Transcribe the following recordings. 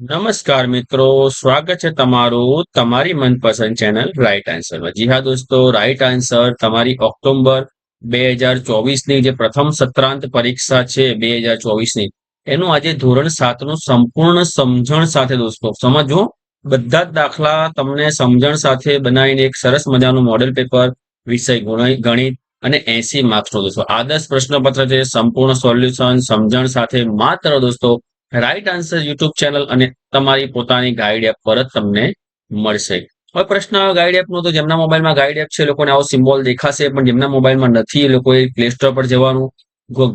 નમસ્કાર મિત્રો, સ્વાગત છે તમારું તમારી મનપસંદ ચેનલ રાઈટ આન્સરમાં જી હા દોસ્તો રાઈટ આન્સર તમારી ઓક્ટોબર બે હજાર ચોવીસની જે પ્રથમ સત્રાંત પરીક્ષા છે બે હજાર ચોવીસની, એનું આજે ધોરણ સાતનું સંપૂર્ણ સમજણ સાથે દોસ્તો સમજો બધા જ દાખલા તમને સમજણ સાથે બનાવીને એક સરસ મજાનું મોડેલ પેપર વિષય ગણિત અને એસી માર્ક્સનો દોસ્તો, આદર્શ પ્રશ્નપત્ર છે, સંપૂર્ણ સોલ્યુશન સમજણ સાથે માત્ર દોસ્તો રાઈટ આન્સર યુટ્યુબ ચેનલ અને તમારી પોતાની ગાઈડ એપ પર જ તમને મળશે. હવે પ્રશ્ન ગાઈડ એપનો તો જેમના મોબાઈલમાં ગાઈડ એપ છે એ લોકોને આવો સિમ્બોલ દેખાશે, પણ જેમના મોબાઈલમાં નથી એ લોકોએ પ્લે સ્ટોર પર જવાનું.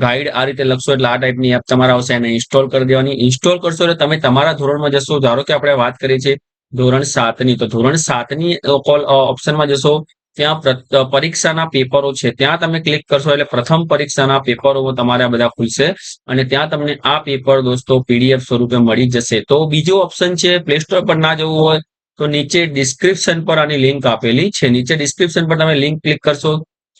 ગાઈડ આ રીતે લખશો એટલે આ ટાઈપની એપ તમારા આવશે એને ઇન્સ્ટોલ કરી દેવાની. ઇન્સ્ટોલ કરશો એટલે તમે તમારા ધોરણમાં જશો. ધારો કે આપણે વાત કરીએ છીએ ધોરણ સાતની, તો ધોરણ સાતની કોલ ઓપ્શનમાં જશો. ત્યાં પરીક્ષાના પેપરો છે. ત્યાં તમે ક્લિક કરશો એટલે પ્રથમ પરીક્ષાના પેપરો તમારા બધા ખુલશે અને ત્યાં તમને આ પેપર દોસ્તો પીડીએફ સ્વરૂપે મળી જશે. તો બીજો ઓપ્શન છે પ્લે સ્ટોર પર ના જવું હોય તો નીચે ડિસ્ક્રિપ્શન પર આની લિંક આપેલી છે. નીચે ડિસ્ક્રિપ્શન પર તમે લિંક ક્લિક કરશો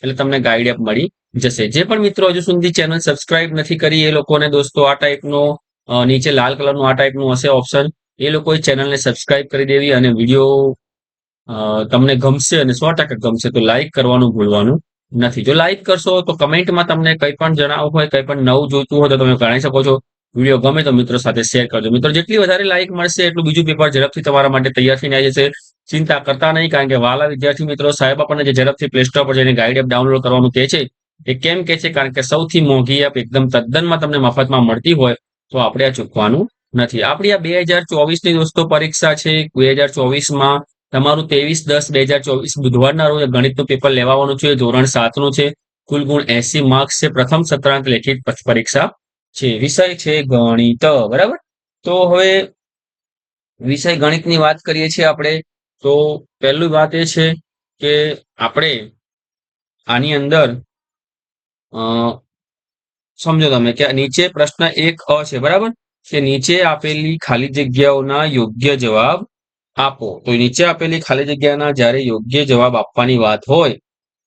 એટલે તમને ગાઈડ એપ મળી જશે. જે પણ મિત્રો હજુ સુધી ચેનલ સબસ્ક્રાઇબ નથી કરી, એ લોકોને દોસ્તો આ ટાઈપનો નીચે લાલ કલરનું આ ટાઈપનું હશે ઓપ્શન. એ લોકોએ ચેનલને સબસ્ક્રાઇબ કરી દેવી અને વીડિયો તમને ગમશે અને સો ટકા ગમશે તો લાઈક કરવાનું ભૂલવાનું નથી. જો લાઈક કરશો તો કમેન્ટમાં તમને કંઈ પણ જણાવવું હોય, કંઈ પણ નવું જોઈતું હોય તો તમે જણાવી શકો છો. વીડિયો ગમે તો મિત્રો સાથે શેર કરજો. મિત્રો, જેટલી વધારે લાઈક મળશે, એટલું બીજું પેપર ઝડપથી તમારા માટે તૈયાર થઈને આવી જશે. ચિંતા કરતા નહીં, કારણ કે વાલા વિદ્યાર્થી મિત્રો, સાહેબ આપણને જે ઝડપથી પ્લે સ્ટોર પર જઈને ગાઈડ એપ ડાઉનલોડ કરવાનું કહે છે, એ કેમ કે છે? કારણ કે સૌથી મોંઘી એપ એકદમ તદ્દનમાં તમને મફતમાં મળતી હોય તો આપણે આ ચૂકવાનું નથી. આપણી આ બે હજાર ચોવીસની દોસ્તો પરીક્ષા છે. બે હજાર ચોવીસમાં તમારું ત્રેવીસ દસ બે હજાર ચોવીસ બુધવારના રોજ ગણિતનું પેપર લેવાનું છે. ધોરણ સાતનું છે. કુલ ગુણ એસી માર્ક્સ છે. પ્રથમ સત્રાંત લેખિત પરીક્ષા છે. વિષય છે ગણિત. બરાબર? તો હવે વિષય ગણિતની વાત કરીએ છીએ આપણે. તો પહેલી વાત એ છે કે આપણે આની અંદર સમજો તમે કે નીચે પ્રશ્ન એક અ છે. બરાબર? કે નીચે આપેલી ખાલી જગ્યાઓના યોગ્ય જવાબ આપો. તો નીચે આપેલી ખાલી જગ્યાના જ્યારે યોગ્ય જવાબ આપવાની વાત હોય,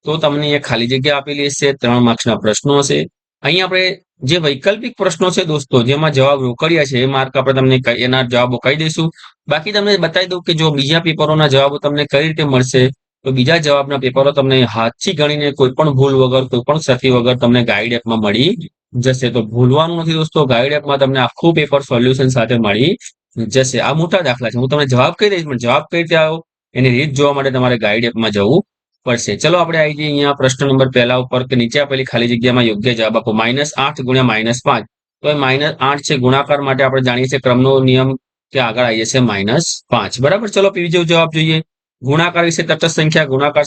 તો તમને એ ખાલી જગ્યા આપેલી હશે, ત્રણ માર્ક્સના પ્રશ્નો હશે. અહીં આપણે જે વૈકલ્પિક પ્રશ્નો છે દોસ્તો, જેમાં જવાબ રોકડ્યા છે, એ માર્ક આપણે તમને એના જવાબો કહી દઈશું. બાકી તમને બતાવી દઉં કે જો બીજા પેપરોના જવાબો તમને કઈ રીતે મળશે, તો બીજા જવાબના પેપરો તમને હાથથી ગણીને કોઈ પણ ભૂલ વગર, કોઈ પણ ક્ષતિ વગર તમને ગાઈડ એપમાં મળી જશે. તો ભૂલવાનું નથી દોસ્તો ગાઈડ એપમાં તમને આખું પેપર સોલ્યુશન સાથે મળી જશે. આ મોટા દાખલા છે. હું તમને જવાબ કહી દઈશ, પણ જવાબ કઈ રીતે આવો? એની રીત જોવા માટે તમારે ગાઈડ એપમાં જવું પડશે. ચલો આપણે આવી જઈએ અહીંયા પ્રશ્ન નંબર પહેલા ઉપર કે નીચે આપેલી ખાલી જગ્યામાં યોગ્ય જવાબ આપો. માઇનસ આઠ ગુણ્યા માઇનસ પાંચ. તો એ માઇનસ આઠ છે ગુણાકાર માટે આપણે જાણીએ છીએ ક્રમનો નિયમ કે આગળ આવીએ છીએ માઇનસ પાંચ. બરાબર? ચલો બીજો જવાબ જોઈએ. ગુણાકાર વિશે તટસ્થ સંખ્યા, ગુણાકાર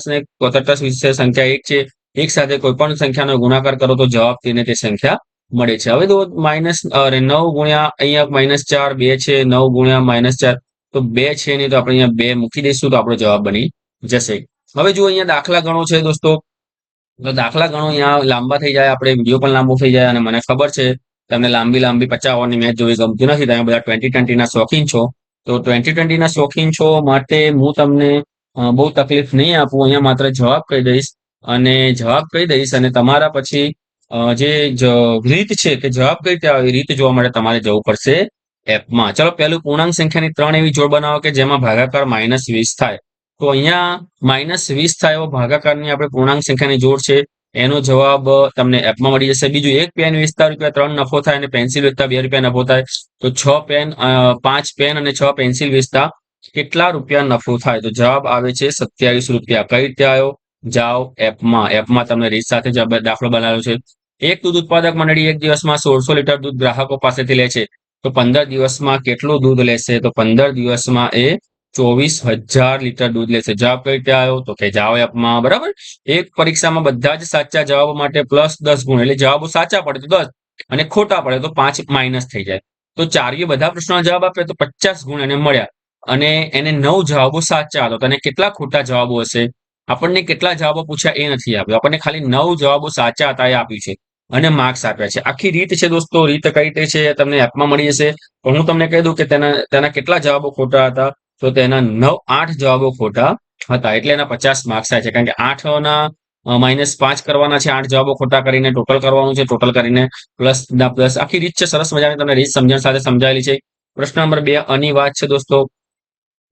તટસ્થ વિશે સંખ્યા એક છે. એક સાથે કોઈ પણ સંખ્યાનો ગુણાકાર કરો તો જવાબ તેને તે સંખ્યા મળે છે. હવે તો માઇનસ, અરે નવ ગુણ્યા અહીંયા માઇનસ ચાર, બે છે, નવ ગુણ્યા માઇનસ ચાર, તો બે છે નહીં તો આપણે અહીંયા બે મૂકી દઈશું તો આપણો જવાબ બની જશે. હવે જો અહીંયા દાખલા ગણો છે દોસ્તો, તો દાખલા ગણો અહીંયા લાંબા થઈ જાય, આપણે વીડિયો પણ લાંબો થઈ જાય અને મને ખબર છે, તમને લાંબી લાંબી પચાસ ઓવરની મેચ જોવી ગમતી નથી, તમે બધા ટ્વેન્ટી ટ્વેન્ટીના શોખીન છો. તો ટ્વેન્ટી ટ્વેન્ટીના શોખીન છો માટે હું તમને બહુ તકલીફ નહીં આપું, અહીંયા માત્ર જવાબ કહી દઈશ અને જવાબ કહી દઈશ અને તમારા પછી જે રીત છે કે જવાબ કઈ રીતે આવે રીત જોવા માટે તમારે જવું પડશે એપમાં. ચલો, પહેલું પૂર્ણાંક સંખ્યાની ત્રણ એવી જોડ બનાવો કે જેમાં ભાગાકાર માઇનસ વીસ થાય. તો અહીંયા માઇનસ વીસ થાય એવો ભાગાકારની આપણે પૂર્ણાંક સંખ્યાની જોડ છે. એનો જવાબ તમને એપમાં મળી જશે. બીજું, એક પેન વેચતા રૂપિયા ત્રણ નફો થાય અને પેન્સિલ વેચતા બે રૂપિયા નફો થાય. તો છ પેન પાંચ પેન અને છ પેન્સિલ વેચતા કેટલા રૂપિયા નફો થાય? તો જવાબ આવે છે સત્યાવીસ રૂપિયા. કઈ રીતે આવ્યો? જાઓ એપમાં. એપમાં તમને રીત સાથે દાખલો બનાવ્યો છે. એક દૂધ ઉત્પાદક મંડળી એક દિવસમાં સોળસો લીટર દૂધ ગ્રાહકો પાસેથી લે છે. તો પંદર દિવસમાં કેટલું દૂધ લેશે? તો પંદર દિવસમાં એ ચોવીસ હજાર લીટર દૂધ લેશે. જવાબ કઈ રીતે આવ્યો તો કે એપમાં, બરાબર? એક પરીક્ષામાં બધા જ સાચા જવાબો માટે પ્લસ દસ ગુણ. એટલે જવાબો સાચા પડે તો દસ અને ખોટા પડે તો પાંચ માઇનસ થઈ જાય. તો ચારીએ બધા પ્રશ્નોના જવાબ આપે તો પચાસ ગુણ એને મળ્યા. અને એને નવ જવાબો સાચા હતો અને કેટલા ખોટા જવાબો હશે? આપણને કેટલા જવાબો પૂછ્યા એ નથી આપ્યું. આપણને ખાલી નવ જવાબો સાચા હતા એ આપ્યું છે. અને માર્ક્સ આપ્યા છે. આખી રીત છે દોસ્તો. રીત કઈ રીતે છે તમને એપમાં મળી જશે. પણ હું તમને કહી દઉં કે તેના તેના કેટલા જવાબો ખોટા હતા. તો તેના નવ, આઠ જવાબો ખોટા હતા. એટલે એના પચાસ માર્ક્સ થાય છે. કારણ કે આઠ ના માઇનસ પાંચ કરવાના છે. આઠ જવાબો ખોટા કરીને ટોટલ કરવાનું છે. ટોટલ કરીને પ્લસ ના પ્લસ આખી રીત છે. સરસ મજાની તમને રીત સમજણ સાથે સમજાયેલી છે. પ્રશ્ન નંબર બે, અની વાત છે દોસ્તો.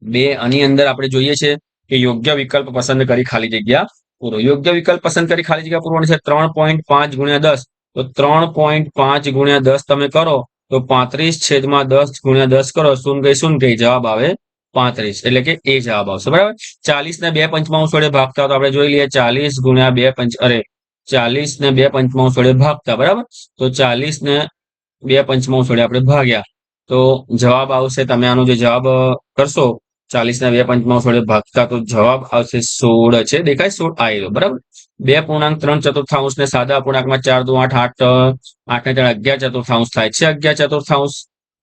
બે આની અંદર આપણે જોઈએ છે કે યોગ્ય વિકલ્પ પસંદ કરી ખાલી જગ્યા પૂરો. યોગ્ય વિકલ્પ પસંદ કરી ખાલી જગ્યા પૂરવાની છે ત્રણ પોઈન્ટ પાંચ ગુણ્યા દસ. તો ત્રણ પોઈન્ટ પાંચ ગુણ્યા દસ તમે કરો, તો પાંત્રીસ છેદમાં દસ ગુણ્યા દસ કરો શૂન ગઈ શૂન ગઈ. જવાબ આવે પાંત્રીસ. એટલે કે એ જવાબ આવશે. બરાબર? ચાલીસ ને બે પંચમાંશ વડે ભાગતા તો આપણે જોઈ લઈએ ચાલીસ ગુણ્યા બે પંચ, અરે, ચાલીસ ને બે પંચમાંશ વડે ભાગતા. બરાબર? તો ચાલીસ ને બે પંચમાંશ વડે આપણે ભાગ્યા. તો જવાબ આવશે, તમે આનો જે જવાબ કરશો ચાલીસ ના બે પંચમાંશ વડે ભાગતા તો જવાબ આવશે સોળ છે. દેખાય સોળ આવી બરાબર? બે પૂર્ણાંક, ત્રણ ચતુર્થાંશ ને સાદા પૂર્ણાંકમાં ચાર, દુ, આઠ આઠ આઠ ને ચાર, અગિયાર ચતુર્થાંશ થાય છે. અગિયાર ચતુર્થાંશ,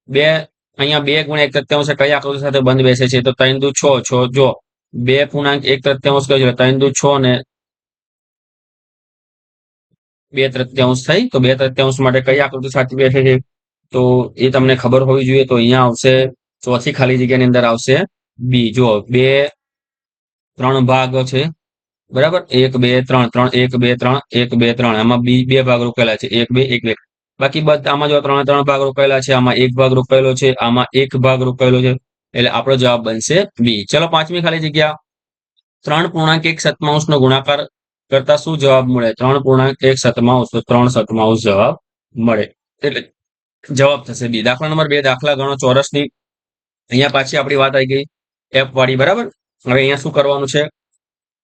બે, અહીંયા બે ગુણ્યા એક તત્યાંશ કઈ આકૃતિ સાથે બંધ બેસે છે? તો ત્રણ, દુ, છ છ, જો, બે પૂર્ણાંક, એક તૃત્યાંશ કયો છે ત્રણ, દુ, છ ને બે તૃત્યાંશ થઈ. તો બે તૃત્યાંશ માટે કઈ આકૃતિ સાથે બેસે છે? તો એ તમને ખબર હોવી જોઈએ. તો અહીંયા આવશે, ચોથી ખાલી જગ્યાની અંદર આવશે. બી, જો બે, ત્રણ ભાગ છે. બરાબર? એક, બે, ત્રણ ત્રણ, એક, બે, ત્રણ, એક, બે, ત્રણ. આમાં બી, બે ભાગ રોકેલા છે. એક, બે એક, બે. બાકી બધા, આમાં જો ત્રણ ત્રણ ભાગ રોકાયેલા છે, આમાં એક ભાગ રોકાયેલો છે, આમાં એક ભાગ રોકાયેલો છે. એટલે આપણો જવાબ બનશે બી. ચલો પાંચમી ખાલી જગ્યા. ત્રણ પૂર્ણાંક એક સતમાંશ નો ગુણાકાર કરતા શું જવાબ મળે? ત્રણ પૂર્ણાંક એક સતમાંશ તો ત્રણ સતમાંશ જવાબ મળે. એટલે જવાબ થશે બી. દાખલા નંબર બે, દાખલા ગણો ચોરસની. અહીંયા પાછી આપણી વાત આવી ગઈ. એફ વાળી, બરાબર? હવે અહીંયા શું કરવાનું છે?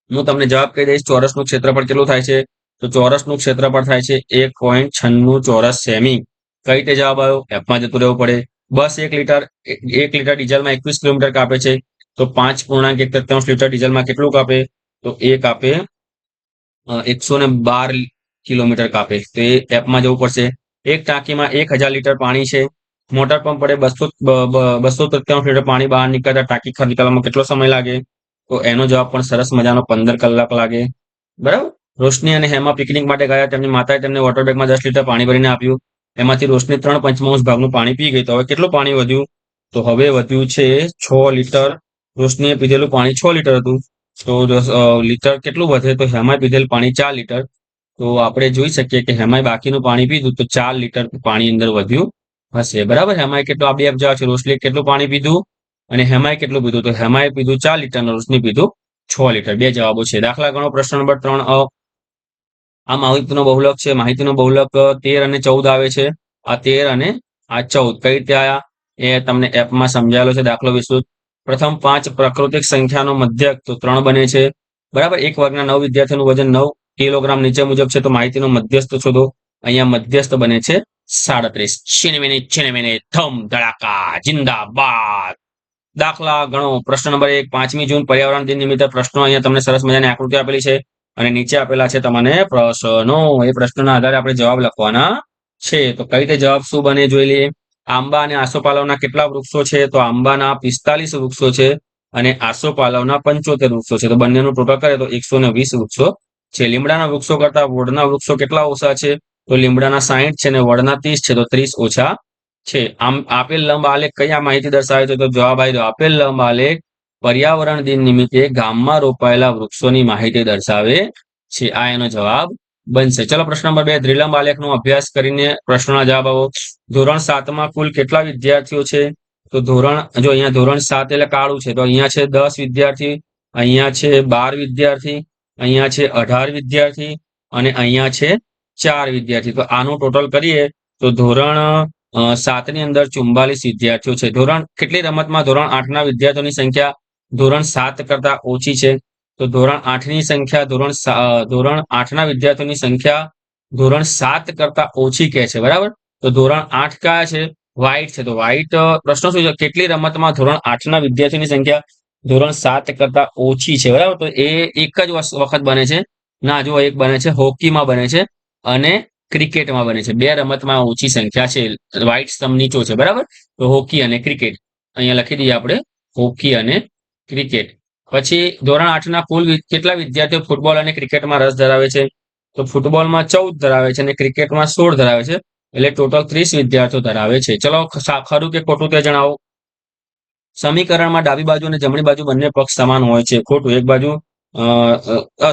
હું તમને જવાબ કહી દઈશ, ચોરસનું ક્ષેત્રફળ કેટલું થાય છે? તો ચોરસનું ક્ષેત્રફળ થાય છે એક પોઈન્ટ છન્નું ચોરસ સેમી. કઈ રીતે જવાબ આવ્યો? એફમાં જતું રહેવું પડે. બસ એક લીટર એક લીટર ડીઝલમાં એકવીસ કિલોમીટર કાપે છે. તો પાંચ પૂર્ણાંક એક તૃત્યાંશ લીટર ડીઝલમાં કેટલું કાપે? તો એ કાપે એકસો બાર કિલોમીટર કાપે. તો એ એપમાં જવું પડશે. એક ટાંકીમાં એક હજાર લીટર પાણી છે. મોટર પંપ પડે બસો બસો તત્યાંશ લીટર પાણી બહાર નીકળતા ટાંકી ખરી કરવામાં કેટલો સમય લાગે? તો એનો જવાબ પણ સરસ મજાનો પંદર કલાક લાગે. બરાબર? રોશની અને હેમા પિકનિક માટે ગયા, તેમની માતાએ તેમને વોટર બેગમાં દસ લીટર પાણી ભરીને આપ્યું. એમાંથી રોશની ત્રણ પંચમાંશ ભાગનું પાણી પી ગઈ. તો હવે કેટલું પાણી વધ્યું? તો હવે વધ્યું છે છ લીટર. રોશનીએ પીધેલું પાણી છ લીટર હતું. તો લીટર કેટલું વધે? તો હેમાએ પીધેલું પાણી ચાર લીટર. તો આપણે જોઈ શકીએ કે હેમાએ બાકીનું પાણી પીધું. તો ચાર લીટર પાણી અંદર વધ્યું. હશે. બરાબર? હેમાએ કેટલું આ બે જવાબ છે, રોશનીએ કેટલું પાણી પીધું? અને હેમાએ કેટલું પીધું? તો હેમાએ પીધું ચાર લીટર રોશની પીધું છ લીટર. બે જવાબો છે. દાખલા ગણો, પ્રશ્ન નંબર ત્રણ આ માહિતીનો બહુલક છે. માહિતીનો બહુલક તેર અને ચૌદ આવે છે. આ તેર અને આ ચૌદ. કઈ રીતે આયા? એ તમને એપમાં સમજાયેલો છે. દાખલો વિસ્તૃત. પ્રથમ પાંચ પ્રાકૃતિક સંખ્યાનો મધ્યક, તો ત્રણ બને છે. બરાબર? એક વર્ગના નવ વિદ્યાર્થીનું વજન નવ કિલોગ્રામ નીચે મુજબ છે. તો માહિતીનો મધ્યસ્થ શોધો. અહીંયા મધ્યસ્થ બને છે. સાડત્રીસ. છીનવીને છીનવીને થમ ધડાકા જિંદાબાદ. દાખલા ગણો. પ્રશ્ન નંબર એક, પાંચમી જૂન, પર્યાવરણ દિન નિમિત્તે પ્રશ્નો અહીંયા તમને સરસ મજાની આકૃતિ આપેલી છે અને નીચે આપેલા છે તમને પ્રશ્નો. એ પ્રશ્નોના આધારે આપણે જવાબ લખવાના છે. તો કઈ રીતે જવાબ શું બને જોઈ લઈએ. આંબા અને આસોપાલવના કેટલા વૃક્ષો છે? તો આંબાના પિસ્તાલીસ વૃક્ષો છે અને આસોપાલવના પંચોતેર વૃક્ષો છે. તો બંનેનું ટોટલ કરે તો એકસો વૃક્ષો છે. લીમડાના વૃક્ષો કરતા વોડના વૃક્ષો કેટલા ઓછા છે? તો લીમડાના સાહીઠ છે અને વડના ત્રીસ છે, તો ત્રીસ ઓછા છે. આમ આપેલ લંબ આલેખ કયા માહિતી દર્શાવે છે? તો જવાબ આવી દો આપેલ લંબ આલેખ પર્યાવરણ દિન નિમિત્તે ગામમાં રોપાયેલા વૃક્ષોની માહિતી દર્શાવે છે. આ એનો જવાબ બનશે. ચલો પ્રશ્ન નંબર બે દ્રિલંબ આલેખનો અભ્યાસ કરીને પ્રશ્નોના જવાબ આવો. ધોરણ સાતમાં કુલ કેટલા વિદ્યાર્થીઓ છે? તો ધોરણ, જો અહીંયા ધોરણ સાત એટલે કાળું છે, તો અહીંયા છે દસ વિદ્યાર્થી, અહીંયા છે બાર વિદ્યાર્થી, અહીંયા છે અઢાર વિદ્યાર્થી અને અહીંયા છે ચાર વિદ્યાર્થી. તો આનું ટોટલ કરીએ તો ધોરણ સાતની અંદર ચુમ્બાલીસ વિદ્યાર્થીઓ છે. ધોરણ કેટલી રમતમાં? ધોરણ આઠના વિદ્યાર્થીઓની સંખ્યા ધોરણ સાત કરતા ઓછી છે. તો ધોરણ આઠની સંખ્યા ધોરણ ધોરણ આઠના વિદ્યાર્થીઓની સંખ્યા ધોરણ સાત કરતા ઓછી કે છે. બરાબર? તો ધોરણ આઠ કયા છે? વ્હાઇટ છે. તો વ્હાઇટ પ્રશ્ન શું છે? કેટલી રમતમાં ધોરણ આઠના વિદ્યાર્થીઓની સંખ્યા ધોરણ સાત કરતા ઓછી છે? બરાબર? તો એ એક જ વખત બને છે. ના જો એક બને છે. હોકીમાં બને છે. અને ક્રિકેટમાં બને છે. બે રમતમાં ઓછી સંખ્યા છે. વ્હાઇટ સ્તંભ નીચો છે. બરાબર? તો હોકી અને ક્રિકેટ. અહીંયા લખી દઈએ આપણે હોકી અને ક્રિકેટ. પછી ધોરણ આઠના કુલ કેટલા વિદ્યાર્થીઓ ફૂટબોલ અને ક્રિકેટમાં રસ ધરાવે છે? તો ફૂટબોલમાં ચૌદ ધરાવે છે અને ક્રિકેટમાં સોળ ધરાવે છે. એટલે ટોટલ ત્રીસ વિદ્યાર્થીઓ ધરાવે છે. ચલો ખરું કે ખોટું તે જણાવો? સમીકરણમાં ડાબી બાજુ અને જમણી બાજુ બંને પક્ષ સમાન હોય છે. ખોટું. એક બાજુ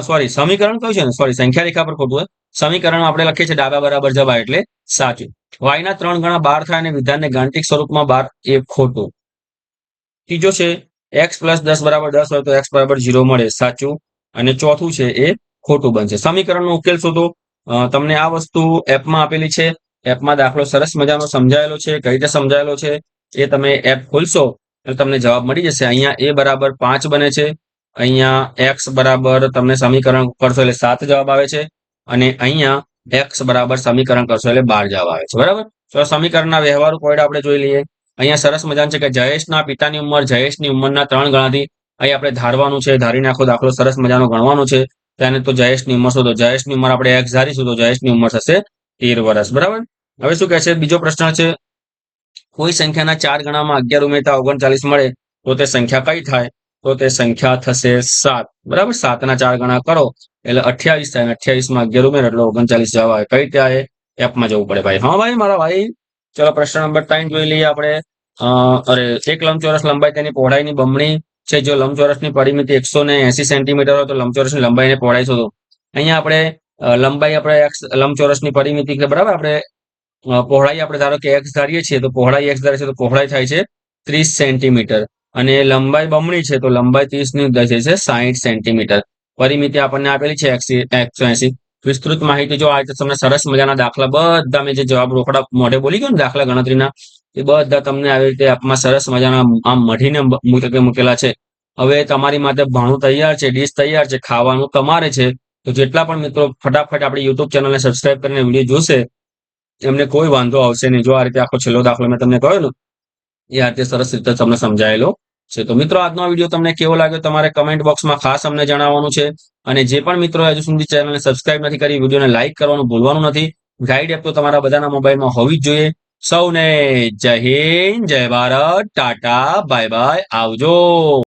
સોરી સમીકરણ કયું છે? ને સોરી સંખ્યા રેખા પર ખોટું હોય સમીકરણ આપણે લખીએ છીએ ડાબા બરાબર જવાબ એટલે સાચું. વાયના ત્રણ ગણા બાર થાય અને વિધાનને ગાણિતિક સ્વરૂપમાં બાર એ ખોટું. ત્રીજો છે એક્સ પ્લસ દસ બરાબર દસ હોય તો એક્સ બરાબર ઝીરો મળે, સાચું. અને ચોથું છે, એ ખોટું બનશે. સમીકરણનો ઉકેલ શોધો. તમને આ વસ્તુ એપમાં આપેલી છે. એપમાં દાખલો સરસ મજાનો સમજાયેલો છે, કઈ રીતે સમજાયેલો છે એ તમે એપ ખોલશો એટલે તમને જવાબ મળી જશે. અહીંયા એ બરાબર પાંચ બને છે. અહીંયા એક્સ બરાબર તમને સમીકરણ કરશો એટલે સાત જવાબ આવે છે અને અહીંયા એક્સ બરાબર સમીકરણ કરશો એટલે બાર જવાબ આવે છે. બરાબર? તો સમીકરણના વ્યવહારુ પોઈન્ટ આપણે જોઈ લઈએ. અહીંયા સરસ મજાનું છે કે જયેશના પિતાની ઉંમર, જયેશની ઉંમરના ત્રણ ગણાથી અહીં આપણે ધારવાનું છે, ધારી નાખો દાખલો સરસ મજાનો ગણવાનો છે. તેને તો જયેશની ઉંમર શોધો જયેશની ઉંમર આપણે એક્સ ધારીશું તો જયેશની ઉંમર થશે તેર વર્ષ. બરાબર? હવે શું કહે છે? બીજો પ્રશ્ન છે, કોઈ સંખ્યાના ચાર ગણામાં અગિયાર ઉમેરતા ઓગણચાલીસ મળે તો તે સંખ્યા કઈ થાય? તો તે સંખ્યા થશે સાત. બરાબર? સાતના ચાર ગણા કરો. એટલે અઠ્યાવીસ થાય અઠ્યાવીસમાં અગિયાર ઉમેર એટલે ઓગણચાલીસ જવા આવે. કઈ ત્યાં એપમાં જવું પડે ભાઈ. હા ભાઈ, મારા ભાઈ. ચલો, પ્રશ્ન નંબર ત્રણ જોઈ લઈએ આપણે. અરે, એક લંબચોરસ લંબાઈ તેની પહોળાઈની બમણી છે. જો લંબચોરસની પરિમિતિ એકસો ને એસી સેન્ટીમીટર હોય તો લંબચોરસની લંબાઈને પહોળાઈ શોધો. અહીંયા આપણે લંબાઈ આપણે એક્સ લંબચોરસની પરિમિતિ બરાબર આપણે પહોળાઈ આપણે ધારો કે એક્સ ધારીએ છીએ તો પહોળાઈ એક્સ ધારીએ છીએ તો પહોળાઈ થાય છે ત્રીસ સેન્ટીમીટર. અને લંબાઈ બમણી છે, તો લંબાઈ ત્રીસની દશે છે સાહીઠ સેન્ટીમીટર. પરિમિતિ આપણને આપેલી છે, એકસો એસી. વિસ્તૃત માહિતી જો આ તમને સરસ મજાના દાખલા બધા મેં જે જવાબ રોકડા મોઢે બોલી ગયો ને દાખલા ગણતરીના, એ બધા તમને આવી રીતે આપમાં સરસ મજાના આમ મઢીને મૂકે- મૂકેલા છે. હવે તમારી માટે ભાણું તૈયાર છે, ડીશ તૈયાર છે, ખાવાનું તમારે છે, તો જેટલા પણ મિત્રો ફટાફટ આપણી યુટ્યુબ ચેનલને સબસ્ક્રાઇબ કરીને વીડિયો જોશે, એમને કોઈ વાંધો આવશે નહીં. જો આ રીતે આખો છેલ્લો દાખલો મેં તમને કહ્યું ને એ આ રીતે સરસ રીતે તમને સમજાયેલો છે. તો મિત્રો, આજનો વીડિયો તમને કેવો લાગ્યો? તમારે કમેન્ટ બોક્સમાં ખાસ અમને જણાવવાનું છે. અને જે પણ મિત્રો હજુ સુધી ચેનલને સબસ્ક્રાઇબ નથી કરી, વિડીયોને લાઇક કરવાનું ભૂલવાનું નથી. ગાઈડ એપ તો તમારા બધાના મોબાઈલમાં હોવી જ જોઈએ. સૌને જય હિન્દ, જય ભારત, ટાટા બાય બાય આવજો.